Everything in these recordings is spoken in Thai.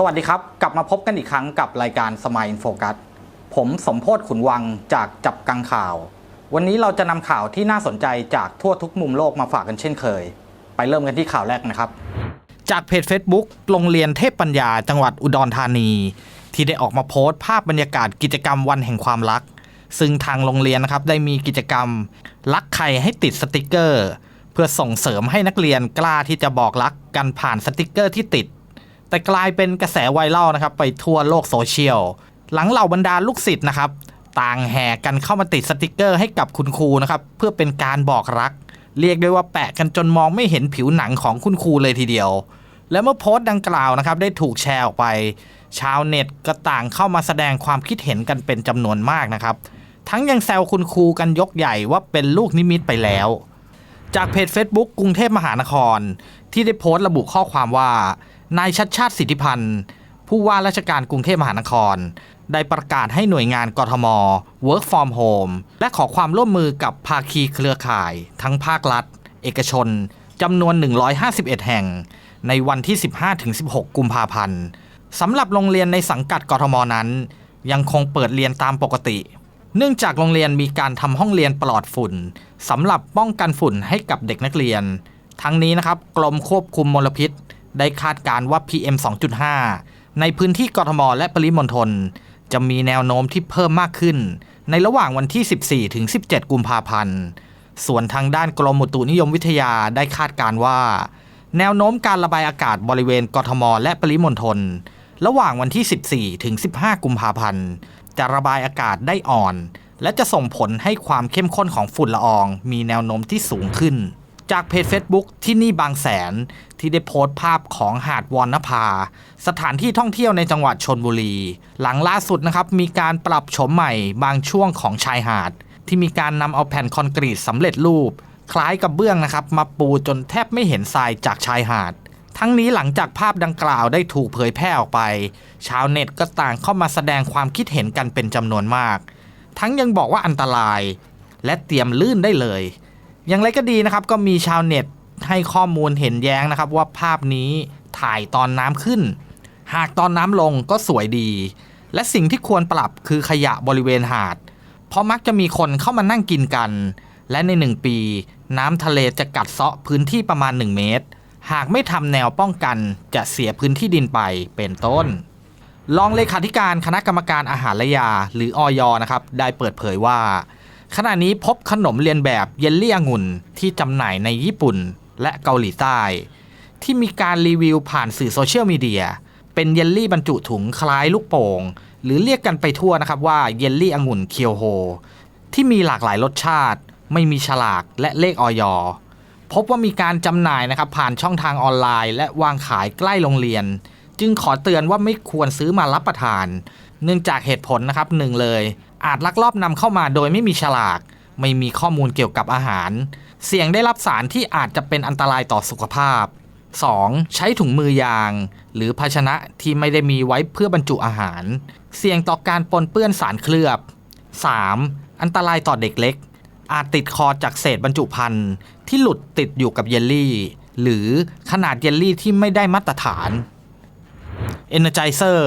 สวัสดีครับ กลับมาพบกันอีกครั้งกับรายการสมายอินโฟกัสผมสมโพศขุนวังจากจับกังข่าว วันนี้เราจะนำข่าวที่น่าสนใจจากทั่วทุกมุมโลกมาฝากกันเช่นเคย ไปเริ่มกันที่ข่าวแรกนะครับ จากเพจ Facebook โรงเรียนเทพปัญญาจังหวัดอุดรธานี ที่ได้ออกมาโพสต์ภาพบรรยากาศกิจกรรมวันแห่งความรัก ซึ่งทางโรงเรียนนะครับได้มีกิจกรรม รักใครให้ติดสติกเกอร์ เพื่อส่งเสริมให้นักเรียนกล้าที่จะบอกรักกันผ่านสติกเกอร์ที่ติด แต่กลายเป็นกระแสไวรัลนะครับ ไปทั่วโลกโซเชียล หลังเหล่าบรรดาลูกศิษย์นะครับ ต่างแห่กันเข้ามาติดสติกเกอร์ให้กับคุณครูนะครับ เพื่อเป็นการบอกรัก เรียกได้ว่าแปะกันจนมองไม่เห็นผิวหนังของคุณครูเลยทีเดียว และเมื่อโพสต์ดังกล่าวนะครับ ได้ถูกแชร์ออกไป ชาวเน็ตก็ต่างเข้ามาแสดงความคิดเห็นกันเป็นจำนวนมากนะครับ ทั้งยังแซวคุณครูกันยกใหญ่ว่าเป็นลูกนิมิตไปแล้ว จากเพจ Facebook กรุงเทพมหานคร ที่ได้โพสต์ระบุข้อความว่า นายชัดชาติสิทธิพันธ์ ผู้ว่าราชการกรุงเทพมหานคร ได้ประกาศให้หน่วยงานกทม Work from Home และขอความร่วมมือกับภาคีเครือข่าย ทั้งภาครัฐ เอกชนจำนวน 151 แห่ง ในวันที่ 15-16 กุมภาพันธ์สำหรับโรงเรียนในสังกัดกทมนั้น ยังคงเปิดเรียนตามปกติ เนื่องจากโรงเรียนมีการทำห้องเรียนปลอดฝุ่นสำหรับป้องกันฝุ่นให้กับเด็กนักเรียน ทั้งนี้นะครับกรมควบคุมมลพิษ ได้คาดการ์ว่า PM 2.5 ในพื้นที่กรทมและปริมณฑลจะมีแนวโน้มที่เพิ่มมากขึ้น ในระหว่างวันที่ 14 ถึง 17 กุมภาพันธ์ ส่วนทางด้านกรมอุตุนิยมวิทยาได้คาดการ์ว่า แนวโน้มการระบายอากาศบริเวณกรทมและปริมณฑลระหว่างวันที่ 14 ถึง 15 กุมภาพันธ์ จะระบายอากาศได้อ่อน และจะส่งผลให้ความเข้มข้นของฝุ่นละออง มีแนวโน้มที่สูงขึ้น จากเพจ Facebook ที่นี่บางแสนที่ได้โพสต์ภาพของหาดวอนนภา สถานที่ท่องเที่ยวในจังหวัดชนบุรี หลังล่าสุดนะครับมีการปรับโฉมใหม่บางช่วงของชายหาด ที่มีการนำเอาแผ่นคอนกรีตสำเร็จรูป คล้ายกับเบื้องนะครับ มาปูจนแทบไม่เห็นทรายจากชายหาด ทั้งนี้หลังจากภาพดังกล่าวได้ถูกเผยแพร่ออกไป ชาวเน็ตก็ต่างเข้ามาแสดงความคิดเห็นกันเป็นจำนวนมาก ทั้งยังบอกว่าอันตราย และเตรียมลื่นได้เลย อย่างไรก็ดีนะครับก็มีชาวเน็ตให้ข้อมูลเห็นแย้งนะครับว่าภาพนี้ถ่ายตอนน้ำขึ้น หากตอนน้ำลงก็สวยดี และสิ่งที่ควรปรับคือขยะบริเวณหาด เพราะมักจะมีคนเข้ามานั่งกินกัน และในหนึ่งปี น้ำทะเลจะกัดเซาะพื้นที่ประมาณ 1 เมตร หากไม่ทำแนวป้องกันจะเสียพื้นที่ดินไปเป็นต้นรองเลขาธิการคณะกรรมการอาหารและยาหรืออยนะครับ ได้เปิดเผยว่า ขณะนี้พบขนมเรียนแบบเยลลี่องุ่นที่จำหน่ายในญี่ปุ่นและเกาหลีใต้ ที่มีการรีวิวผ่านสื่อโซเชียลมีเดียเป็นเยลลี่บรรจุถุงคล้ายลูกโป่งหรือเรียกกันไปทั่วนะครับว่าเยลลี่องุ่นเคียวโฮที่มีหลากหลายรสชาติ ไม่มีฉลากและเลขออยพบว่ามีการจำหน่ายนะครับผ่านช่องทางออนไลน์ และวางขายใกล้โรงเรียน จึงขอเตือนว่าไม่ควรซื้อมารับประทาน เนื่องจากเหตุผลนะครับหนึ่งเลย อาจลักลอบนำเข้ามาโดยไม่มีฉลาก ไม่มีข้อมูลเกี่ยวกับอาหาร เสี่ยงได้รับสารที่อาจจะเป็นอันตรายต่อสุขภาพ 2. ใช้ถุงมือยาง หรือภาชนะที่ไม่ได้มีไว้เพื่อบรรจุอาหาร เสี่ยงต่อการปนเปื้อนสารเคลือบ 3. อันตรายต่อเด็กเล็ก อาจติดคอจากเศษบรรจุภัณฑ์ที่หลุดติดอยู่กับเยลลี่ หรือขนาดเยลลี่ที่ไม่ได้มาตรฐาน Energizer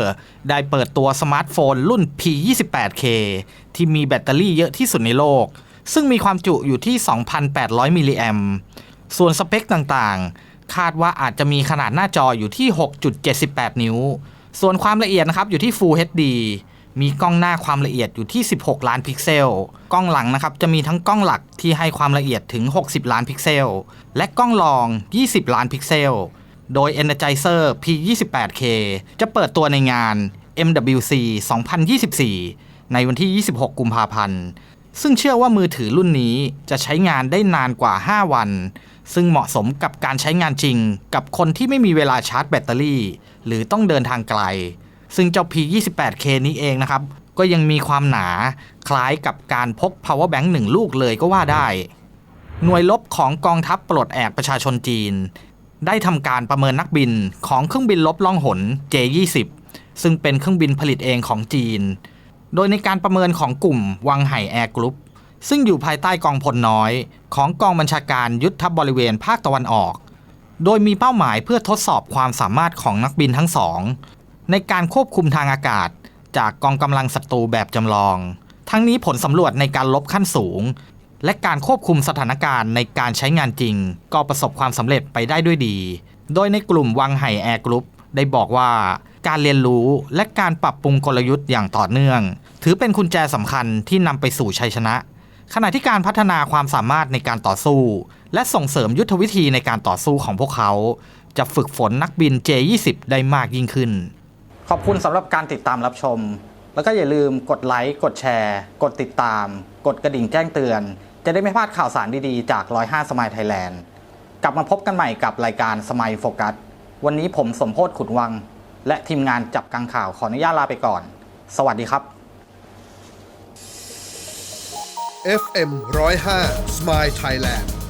ได้เปิดตัวสมาร์ทโฟนรุ่น P28K ที่มีแบตเตอรี่เยอะที่สุดในโลก ซึ่งมีความจุอยู่ที่ 2,800 มิลลิแอมป์ส่วนสเปคต่างๆ คาดว่าอาจจะมีขนาดหน้าจออยู่ที่ 6.78 นิ้ว ส่วนความละเอียดนะครับอยู่ที่ Full HD มีกล้องหน้าความละเอียดอยู่ที่ 16 ล้านพิกเซล กล้องหลังนะครับจะมีทั้งกล้องหลักที่ให้ความละเอียดถึง 60 ล้านพิกเซล และกล้องรอง 20 ล้านพิกเซล โดย Energizer P28K จะเปิดตัวในงาน MWC 2024 ในวันที่ 26 กุมภาพันธ์ ซึ่งเชื่อว่ามือถือรุ่นนี้จะใช้งานได้นานกว่า 5 วัน ซึ่งเหมาะสมกับการใช้งานจริง กับคนที่ไม่มีเวลาชาร์จแบตเตอรี่ หรือต้องเดินทางไกล ซึ่งเจ้า P28K นี้เองนะครับ ก็ยังมีความหนาคล้ายกับการพก power bank หนึ่งลูกเลยก็ว่าได้ หน่วยลบของกองทัพปลดแอกประชาชนจีน ได้ทำการประเมินนักบินของเครื่องบินลบล่องหน J20 ซึ่งเป็นเครื่องบินผลิตเองของจีน โดยในการประเมินของกลุ่มวังไห่แอร์กรุ๊ปซึ่งอยู่ภายใต้กองพลน้อย ของกองบัญชาการยุทธบริเวณภาคตะวันออก โดยมีเป้าหมายเพื่อทดสอบความสามารถของนักบินทั้งสอง ในการควบคุมทางอากาศ จากกองกำลังศัตรูแบบจำลอง ทั้งนี้ผลสำรวจในการลบขั้นสูง และการควบคุมสถานการณ์ในการใช้งานจริง ก็ประสบความสำเร็จไปได้ด้วยดี โดยในกลุ่มวังไห่แอร์กรุ๊ปได้บอกว่าการเรียนรู้และการปรับปรุงกลยุทธ์อย่างต่อเนื่อง ถือเป็นกุญแจสำคัญที่นำไปสู่ชัยชนะ ขณะที่การพัฒนาความสามารถในการต่อสู้ และส่งเสริมยุทธวิธีในการต่อสู้ของพวกเขา จะฝึกฝนนักบิน J20 ได้มากยิ่งขึ้น ขอบคุณสำหรับการติดตามรับชม แล้วก็อย่าลืมกดไลค์กดแชร์ กดติดตาม กดกระดิ่งแจ้งเตือน จะได้ไม่พลาดข่าวสารดีๆ จาก 105 สมัยไทยแลนด์ กลับมาพบกันใหม่กับรายการสมัยโฟกัส วันนี้ผมสมโพศขุนวัง และทีมงานจับกังข่าวขออนุญาตลาไปก่อน สวัสดีครับ FM 105 Smile Thailand